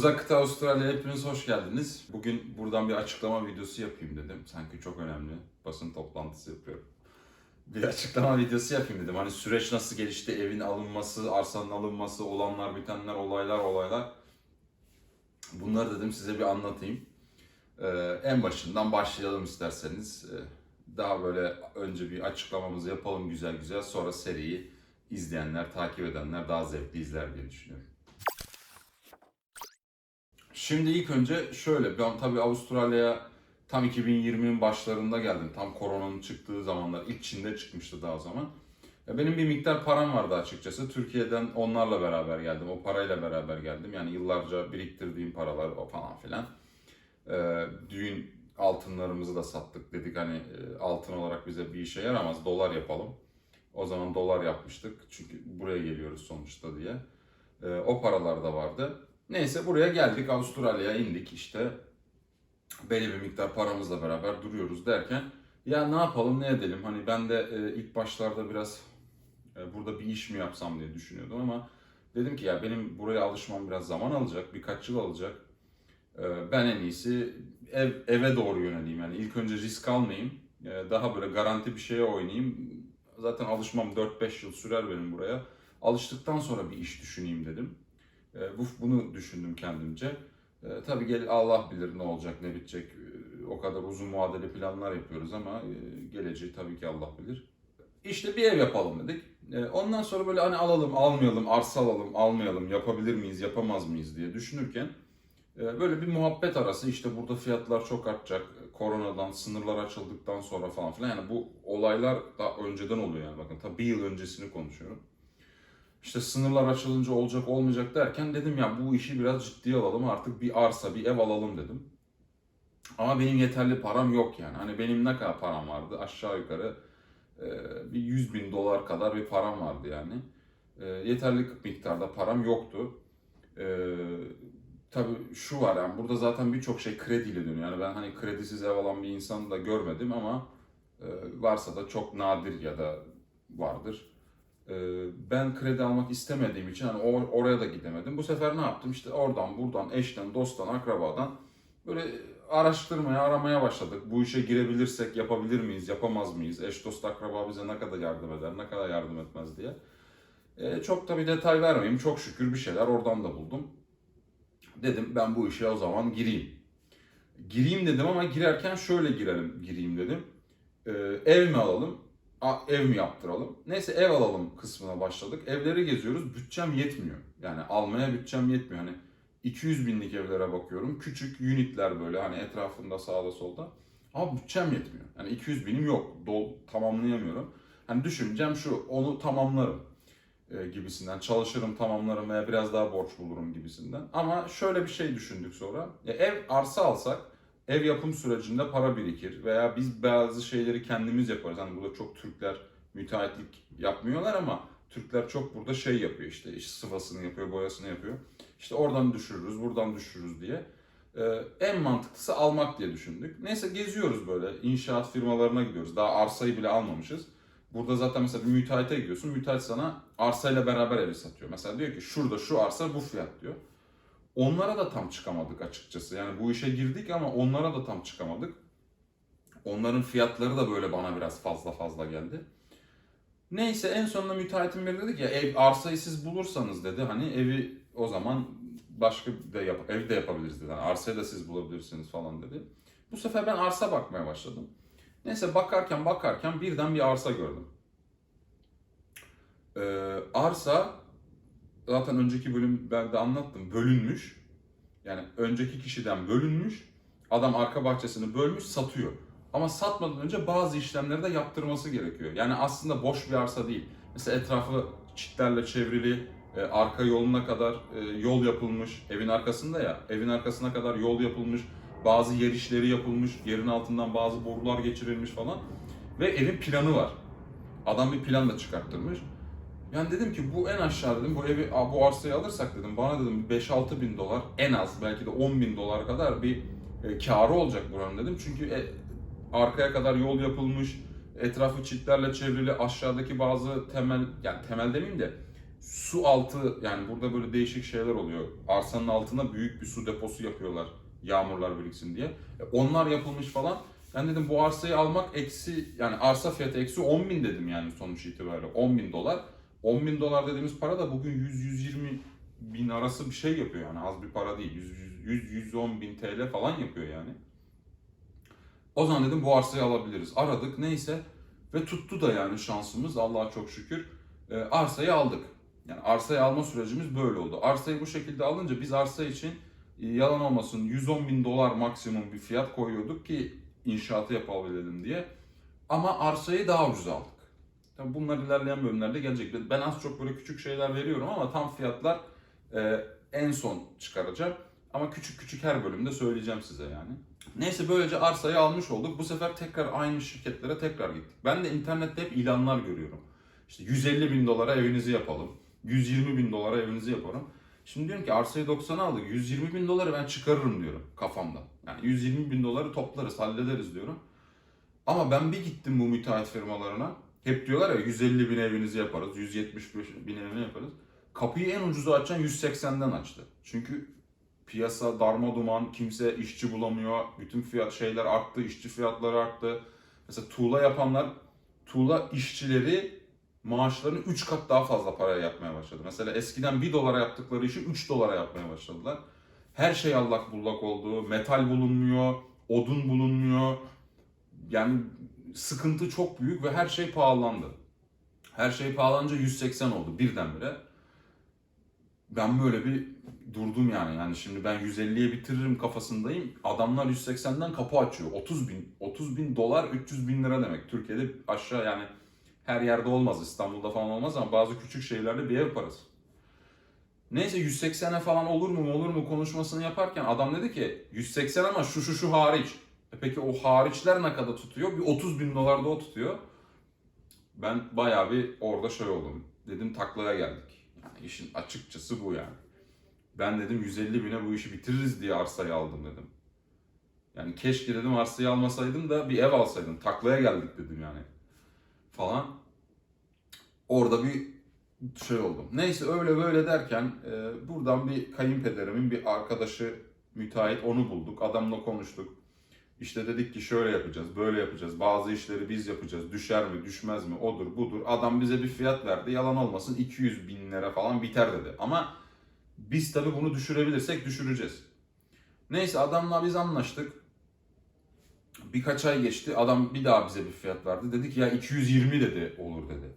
Uzak kıta Avustralya'ya hepiniz hoş geldiniz. Bugün buradan bir açıklama videosu yapayım dedim. Sanki çok önemli. Basın toplantısı yapıyorum. Bir açıklama videosu yapayım dedim. Hani süreç nasıl gelişti, evin alınması, arsanın alınması, olanlar, bitenler, olaylar, olaylar. Bunları dedim size bir anlatayım. Ee, en başından başlayalım isterseniz. Ee, daha böyle önce bir açıklamamızı yapalım güzel güzel. Sonra seriyi izleyenler, takip edenler daha zevkli izler diye düşünüyorum. Şimdi ilk önce şöyle, ben tabii Avustralya'ya tam 2020'nin başlarında geldim. Tam koronanın çıktığı zamanlar, ilk Çin'de çıkmıştı daha zaman. Ya benim bir miktar param vardı açıkçası. Türkiye'den onlarla beraber geldim, o parayla beraber geldim. Yani yıllarca biriktirdiğim paralar o falan filan. Ee, düğün altınlarımızı da sattık. Dedik hani e, altın olarak bize bir işe yaramaz, dolar yapalım. O zaman dolar yapmıştık çünkü buraya geliyoruz sonuçta diye. Ee, o paralar da vardı. Neyse buraya geldik Avustralya'ya indik işte belli bir miktar paramızla beraber duruyoruz derken ya ne yapalım ne edelim? Hani ben de e, ilk başlarda biraz e, burada bir iş mi yapsam diye düşünüyordum ama dedim ki ya benim buraya alışmam biraz zaman alacak birkaç yıl alacak. E, ben en iyisi ev, eve doğru yöneleyim. Yani ilk önce risk almayayım E, daha böyle garanti bir şeye oynayayım. Zaten alışmam 4-5 yıl sürer benim buraya. Alıştıktan sonra bir iş düşüneyim dedim. E, bu bunu düşündüm kendimce. E, tabii gel Allah bilir ne olacak, ne bitecek. E, o kadar uzun vadeli planlar yapıyoruz ama e, geleceği tabii ki Allah bilir. İşte bir ev yapalım dedik. E, ondan sonra böyle hani alalım, almayalım, arsa alalım, almayalım, yapabilir miyiz, yapamaz mıyız diye düşünürken e, böyle bir muhabbet arası işte burada fiyatlar çok artacak. Koronadan, sınırlar açıldıktan sonra falan filan. Yani bu olaylar daha önceden oluyor yani bakın. Tabii bir yıl öncesini konuşuyorum. İşte sınırlar açılınca olacak olmayacak derken dedim ya bu işi biraz ciddiye alalım artık bir arsa bir ev alalım dedim. Ama benim yeterli param yok yani. Hani benim ne kadar param vardı aşağı yukarı e, bir 100 bin dolar kadar bir param vardı yani. E, yeterli miktarda param yoktu. E, tabii şu var yani burada zaten birçok şey krediyle dönüyor. Yani ben hani kredisiz ev alan bir insan da görmedim ama varsa da çok nadir ya da vardır. Ee, ben kredi almak istemediğim için hani or- oraya da gidemedim. Bu sefer ne yaptım? İşte oradan, buradan, eşten, dosttan, akrabadan böyle araştırmaya, aramaya başladık. Bu işe girebilirsek yapabilir miyiz, yapamaz mıyız? Eş, dost, akraba bize ne kadar yardım eder, ne kadar yardım etmez diye. Ee, çok da bir detay vermeyeyim. Çok şükür bir şeyler oradan da buldum. Dedim ben bu işe o zaman gireyim. Gireyim dedim ama girerken şöyle girelim, gireyim dedim. Ee, ev mi alalım? Ev mi yaptıralım? Neyse ev alalım kısmına başladık. Evleri geziyoruz. Bütçem yetmiyor. Yani almaya bütçem yetmiyor. Hani 200 binlik evlere bakıyorum. Küçük unitler böyle hani etrafında sağda solda. Ama bütçem yetmiyor. Yani 200 binim yok. Dol, tamamlayamıyorum. Hani düşüncem şu onu tamamlarım e, gibisinden. Çalışırım tamamlarım veya biraz daha borç bulurum gibisinden. Ama şöyle bir şey düşündük sonra. Ya ev arsa alsak ev yapım sürecinde para birikir veya biz bazı şeyleri kendimiz yaparız. Hani burada çok Türkler müteahhitlik yapmıyorlar ama Türkler çok burada şey yapıyor işte iş sıfasını yapıyor, boyasını yapıyor. İşte oradan düşürürüz, buradan düşürürüz diye. Ee, en mantıklısı almak diye düşündük. Neyse geziyoruz böyle inşaat firmalarına gidiyoruz. Daha arsayı bile almamışız. Burada zaten mesela bir müteahhite gidiyorsun. Müteahhit sana arsayla beraber evi satıyor. Mesela diyor ki şurada şu arsa bu fiyat diyor. Onlara da tam çıkamadık açıkçası. Yani bu işe girdik ama onlara da tam çıkamadık. Onların fiyatları da böyle bana biraz fazla fazla geldi. Neyse en sonunda müteahhitim biri dedi ki ev arsayı siz bulursanız dedi hani evi o zaman başka da yap ev de yapabiliriz dedi. Yani arsayı da siz bulabilirsiniz falan dedi. Bu sefer ben arsa bakmaya başladım. Neyse bakarken bakarken birden bir arsa gördüm. Ee, arsa zaten önceki bölümlerde anlattım. Bölünmüş. Yani önceki kişiden bölünmüş. Adam arka bahçesini bölmüş, satıyor. Ama satmadan önce bazı işlemleri de yaptırması gerekiyor. Yani aslında boş bir arsa değil. Mesela etrafı çitlerle çevrili, e, arka yoluna kadar e, yol yapılmış. Evin arkasında ya, evin arkasına kadar yol yapılmış. Bazı yer işleri yapılmış. Yerin altından bazı borular geçirilmiş falan. Ve evin planı var. Adam bir plan da çıkarttırmış. Yani dedim ki bu en aşağı dedim bu evi bu arsayı alırsak dedim bana dedim 5-6 bin dolar en az belki de 10 bin dolar kadar bir e, karı olacak buranın dedim. Çünkü e, arkaya kadar yol yapılmış, etrafı çitlerle çevrili aşağıdaki bazı temel yani temel demeyeyim de su altı yani burada böyle değişik şeyler oluyor. Arsanın altına büyük bir su deposu yapıyorlar yağmurlar biriksin diye. E, Onlar yapılmış falan. Ben dedim bu arsayı almak eksi yani arsa fiyatı eksi 10 bin dedim yani sonuç itibariyle 10 bin dolar. 10 bin dolar dediğimiz para da bugün 100-120 bin arası bir şey yapıyor yani az bir para değil. 100-110 bin TL falan yapıyor yani. O zaman dedim bu arsayı alabiliriz. Aradık neyse ve tuttu da yani şansımız Allah'a çok şükür. E, arsayı aldık. Yani arsayı alma sürecimiz böyle oldu. Arsayı bu şekilde alınca biz arsa için e, yalan olmasın 110 bin dolar maksimum bir fiyat koyuyorduk ki inşaatı yapabilelim diye. Ama arsayı daha ucuz aldık. Tabii bunlar ilerleyen bölümlerde gelecek. Ben az çok böyle küçük şeyler veriyorum ama tam fiyatlar e, en son çıkaracağım. Ama küçük küçük her bölümde söyleyeceğim size yani. Neyse böylece arsayı almış olduk. Bu sefer tekrar aynı şirketlere tekrar gittik. Ben de internette hep ilanlar görüyorum. İşte 150 bin dolara evinizi yapalım. 120 bin dolara evinizi yaparım. Şimdi diyorum ki arsayı 90'a aldık. 120 bin doları ben çıkarırım diyorum kafamda. Yani 120 bin doları toplarız, hallederiz diyorum. Ama ben bir gittim bu müteahhit firmalarına. Hep diyorlar ya 150 bin evinizi yaparız, 175 bin evini yaparız. Kapıyı en ucuzu açan 180'den açtı. Çünkü piyasa darma duman, kimse işçi bulamıyor. Bütün fiyat şeyler arttı, işçi fiyatları arttı. Mesela tuğla yapanlar, tuğla işçileri maaşlarını 3 kat daha fazla paraya yapmaya başladı. Mesela eskiden 1 dolara yaptıkları işi 3 dolara yapmaya başladılar. Her şey allak bullak oldu. Metal bulunmuyor, odun bulunmuyor. Yani sıkıntı çok büyük ve her şey pahalandı. Her şey pahalanınca 180 oldu birdenbire. Ben böyle bir durdum yani. Yani şimdi ben 150'ye bitiririm kafasındayım. Adamlar 180'den kapı açıyor. 30 bin, 30 bin dolar 300 bin lira demek. Türkiye'de aşağı yani her yerde olmaz. İstanbul'da falan olmaz ama bazı küçük şehirlerde bir ev parası. Neyse 180'e falan olur mu olur mu konuşmasını yaparken adam dedi ki 180 ama şu şu şu hariç. E peki o hariçler ne kadar tutuyor? Bir 30 bin dolar da o tutuyor. Ben bayağı bir orada şey oldum. Dedim taklaya geldik. Yani işin açıkçası bu yani. Ben dedim 150 bine bu işi bitiririz diye arsayı aldım dedim. Yani keşke dedim arsayı almasaydım da bir ev alsaydım. Taklaya geldik dedim yani. Falan. Orada bir şey oldum. Neyse öyle böyle derken e, buradan bir kayınpederimin bir arkadaşı müteahhit onu bulduk. Adamla konuştuk. İşte dedik ki şöyle yapacağız, böyle yapacağız. Bazı işleri biz yapacağız. Düşer mi, düşmez mi, odur, budur. Adam bize bir fiyat verdi. Yalan olmasın 200 bin lira falan biter dedi. Ama biz tabii bunu düşürebilirsek düşüreceğiz. Neyse adamla biz anlaştık. Birkaç ay geçti. Adam bir daha bize bir fiyat verdi. Dedi ki ya 220 dedi olur dedi.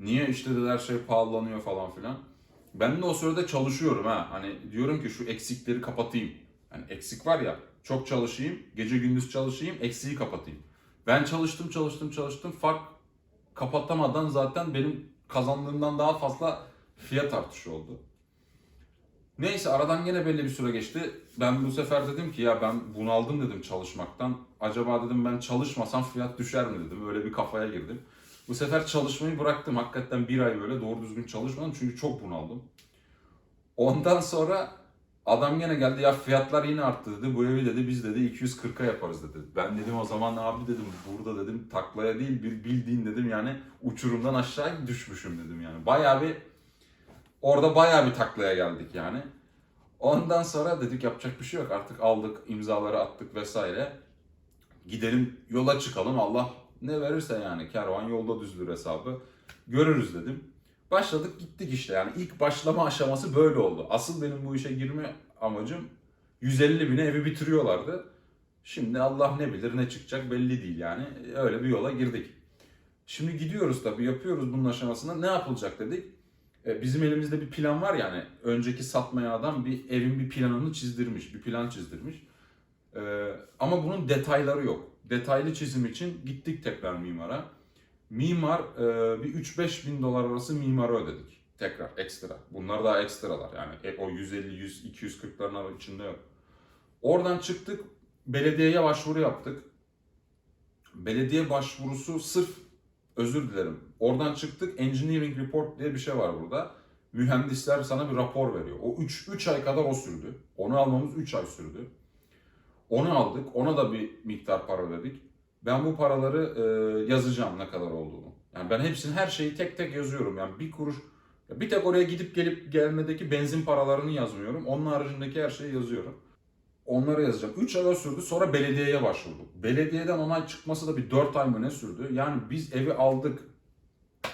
Niye işte dedi her şey pahalanıyor falan filan. Ben de o sırada çalışıyorum ha. Hani diyorum ki şu eksikleri kapatayım. Hani eksik var ya çok çalışayım, gece gündüz çalışayım, eksiği kapatayım. Ben çalıştım, çalıştım, çalıştım. Fark kapatamadan zaten benim kazandığımdan daha fazla fiyat artışı oldu. Neyse aradan yine belli bir süre geçti. Ben bu sefer dedim ki ya ben bunaldım dedim çalışmaktan. Acaba dedim ben çalışmasam fiyat düşer mi dedim. Öyle bir kafaya girdim. Bu sefer çalışmayı bıraktım. Hakikaten bir ay böyle doğru düzgün çalışmadım çünkü çok bunaldım. Ondan sonra adam yine geldi ya fiyatlar yine arttı dedi. Bu evi dedi biz dedi 240'a yaparız dedi. Ben dedim o zaman abi dedim burada dedim taklaya değil bir bildiğin dedim yani uçurumdan aşağı düşmüşüm dedim yani. Bayağı bir orada bayağı bir taklaya geldik yani. Ondan sonra dedik yapacak bir şey yok artık aldık imzaları attık vesaire. Gidelim yola çıkalım Allah ne verirse yani kervan yolda düzdür hesabı görürüz dedim. Başladık gittik işte yani ilk başlama aşaması böyle oldu. Asıl benim bu işe girme amacım 150 bine evi bitiriyorlardı. Şimdi Allah ne bilir ne çıkacak belli değil yani öyle bir yola girdik. Şimdi gidiyoruz tabii yapıyoruz bunun aşamasında ne yapılacak dedik. E, bizim elimizde bir plan var yani önceki satmaya adam bir evin bir planını çizdirmiş, bir plan çizdirmiş. E, ama bunun detayları yok. Detaylı çizim için gittik tekrar mimara. Mimar e, bir 3-5 bin dolar arası mimara ödedik. Tekrar ekstra. Bunlar daha ekstralar yani e, o 150, 100, 240'ların içinde yok. Oradan çıktık belediyeye başvuru yaptık. Belediye başvurusu sırf özür dilerim. Oradan çıktık engineering report diye bir şey var burada. Mühendisler sana bir rapor veriyor. O 3 3 ay kadar o sürdü. Onu almamız 3 ay sürdü. Onu aldık. Ona da bir miktar para ödedik. Ben bu paraları e, yazacağım ne kadar olduğunu. Yani ben hepsini her şeyi tek tek yazıyorum. Yani bir kuruş Bir tek oraya gidip gelip gelmedeki benzin paralarını yazmıyorum. Onun haricindeki her şeyi yazıyorum. Onları yazacağım. 3 ay sürdü sonra belediyeye başvurduk. Belediyeden onay çıkması da bir 4 ay mı ne sürdü? Yani biz evi aldık.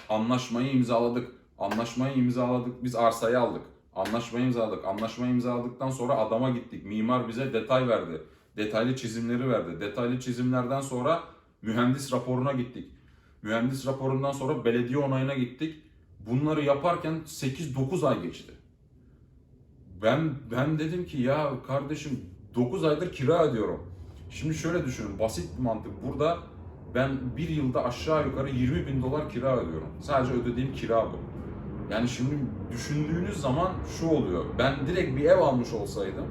Anlaşmayı imzaladık. Anlaşmayı imzaladık. Biz arsayı aldık. Anlaşmayı imzaladık. Anlaşmayı imzaladıktan sonra adama gittik. Mimar bize detay verdi. Detaylı çizimleri verdi. Detaylı çizimlerden sonra mühendis raporuna gittik. Mühendis raporundan sonra belediye onayına gittik. Bunları yaparken 8-9 ay geçti. Ben ben dedim ki ya kardeşim 9 aydır kira ödüyorum. Şimdi şöyle düşünün basit bir mantık. Burada ben bir yılda aşağı yukarı 20 bin dolar kira ödüyorum. Sadece ödediğim kira bu. Yani şimdi düşündüğünüz zaman şu oluyor. Ben direkt bir ev almış olsaydım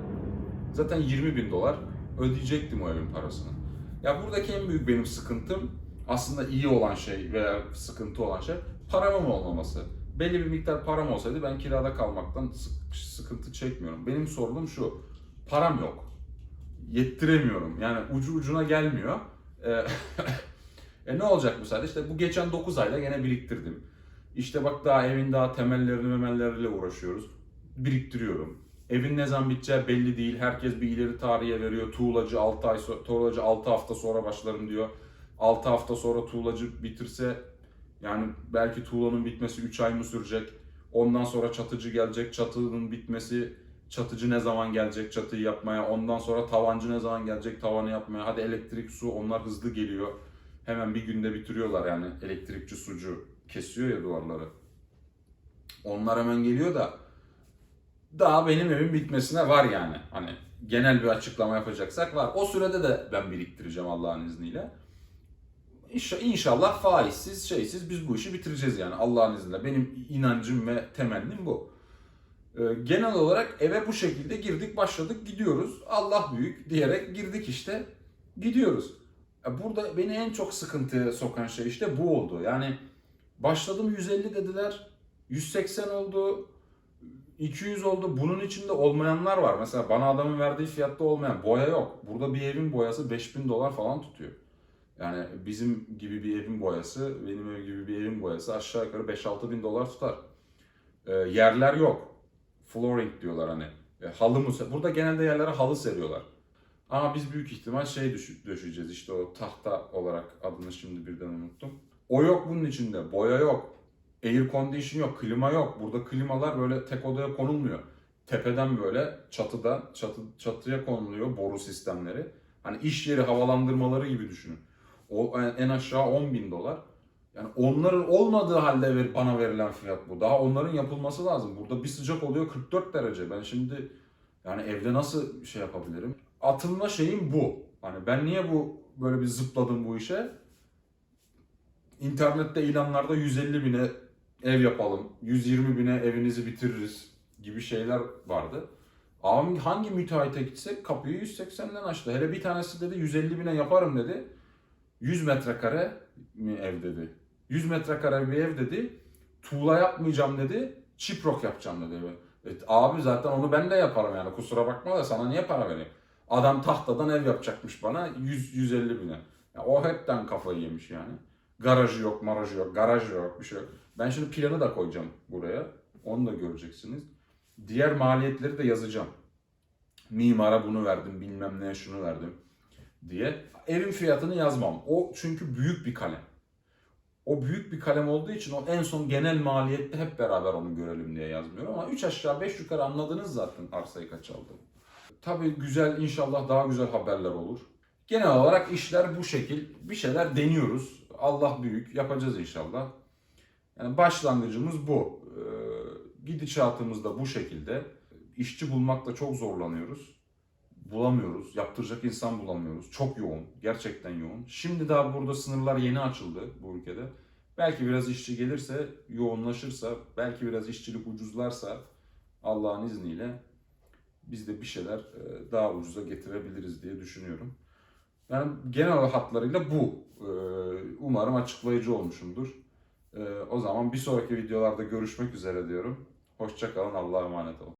zaten 20 bin dolar ödeyecektim o evin parasını. Ya buradaki en büyük benim sıkıntım aslında iyi olan şey veya sıkıntı olan şey paramın olmaması. Belli bir miktar param olsaydı ben kirada kalmaktan sık- sıkıntı çekmiyorum. Benim sorunum şu. Param yok. Yettiremiyorum. Yani ucu ucuna gelmiyor. Ee, e ne olacak bu sayede? İşte bu geçen 9 ayda gene biriktirdim. İşte bak daha evin daha temellerini memelleriyle uğraşıyoruz. Biriktiriyorum. Evin ne zaman biteceği belli değil. Herkes bir ileri tarihe veriyor. Tuğlacı 6 ay so- tuğlacı 6 hafta sonra başlarım diyor. 6 hafta sonra tuğlacı bitirse yani belki tuğlanın bitmesi 3 ay mı sürecek? Ondan sonra çatıcı gelecek. Çatının bitmesi çatıcı ne zaman gelecek çatıyı yapmaya? Ondan sonra tavancı ne zaman gelecek tavanı yapmaya? Hadi elektrik, su onlar hızlı geliyor. Hemen bir günde bitiriyorlar yani elektrikçi sucu kesiyor ya duvarları. Onlar hemen geliyor da daha benim evim bitmesine var yani. Hani genel bir açıklama yapacaksak var. O sürede de ben biriktireceğim Allah'ın izniyle. İnşa- İnşallah faizsiz, şeysiz biz bu işi bitireceğiz yani Allah'ın izniyle. Benim inancım ve temennim bu. Ee, genel olarak eve bu şekilde girdik, başladık, gidiyoruz. Allah büyük diyerek girdik işte, gidiyoruz. Burada beni en çok sıkıntıya sokan şey işte bu oldu. Yani başladım 150 dediler, 180 oldu, 200 oldu. Bunun içinde olmayanlar var. Mesela bana adamın verdiği fiyatta olmayan boya yok. Burada bir evin boyası 5000 dolar falan tutuyor. Yani bizim gibi bir evin boyası, benim ev gibi bir evin boyası aşağı yukarı 5-6 bin dolar tutar. Ee, yerler yok. Flooring diyorlar hani. E, halı mı? Burada genelde yerlere halı seriyorlar. Ama biz büyük ihtimal şey düş- döşeceğiz işte o tahta olarak adını şimdi birden unuttum. O yok bunun içinde. Boya yok. Air condition yok. Klima yok. Burada klimalar böyle tek odaya konulmuyor. Tepeden böyle çatıda çatı, çatıya konuluyor boru sistemleri. Hani iş yeri havalandırmaları gibi düşünün. O en aşağı 10 bin dolar. Yani onların olmadığı halde ver, bana verilen fiyat bu. Daha onların yapılması lazım. Burada bir sıcak oluyor 44 derece. Ben şimdi yani evde nasıl şey yapabilirim? Atılma şeyim bu. Hani ben niye bu böyle bir zıpladım bu işe? İnternette ilanlarda 150 bine ev yapalım, 120 bine evinizi bitiririz gibi şeyler vardı. Abi hangi müteahhite gitsek kapıyı 180'den açtı. Hele bir tanesi dedi 150 bine yaparım dedi. 100 metrekare mi ev dedi. 100 metrekare bir ev dedi. Tuğla yapmayacağım dedi. Çiprok yapacağım dedi. Evet, abi zaten onu ben de yaparım yani kusura bakma da sana niye para vereyim? Adam tahtadan ev yapacakmış bana 100 150 bine. Ya o hepten kafayı yemiş yani. Garajı yok, marajı yok, garajı yok, bir şey yok. Ben şimdi planı da koyacağım buraya. Onu da göreceksiniz. Diğer maliyetleri de yazacağım. Mimara bunu verdim, bilmem neye şunu verdim diye. Evin fiyatını yazmam. O çünkü büyük bir kalem. O büyük bir kalem olduğu için o en son genel maliyette hep beraber onu görelim diye yazmıyorum. Ama 3 aşağı 5 yukarı anladınız zaten arsayı kaç aldım. Tabii güzel inşallah daha güzel haberler olur. Genel olarak işler bu şekil. Bir şeyler deniyoruz. Allah büyük. Yapacağız inşallah. Yani başlangıcımız bu. Ee, gidişatımız da bu şekilde. İşçi bulmakta çok zorlanıyoruz. Bulamıyoruz. Yaptıracak insan bulamıyoruz. Çok yoğun. Gerçekten yoğun. Şimdi daha burada sınırlar yeni açıldı bu ülkede. Belki biraz işçi gelirse, yoğunlaşırsa, belki biraz işçilik ucuzlarsa Allah'ın izniyle biz de bir şeyler e, daha ucuza getirebiliriz diye düşünüyorum. Yani genel hatlarıyla bu. Ee, Umarım açıklayıcı olmuşumdur. Ee, O zaman bir sonraki videolarda görüşmek üzere diyorum. Hoşçakalın, Allah'a emanet olun.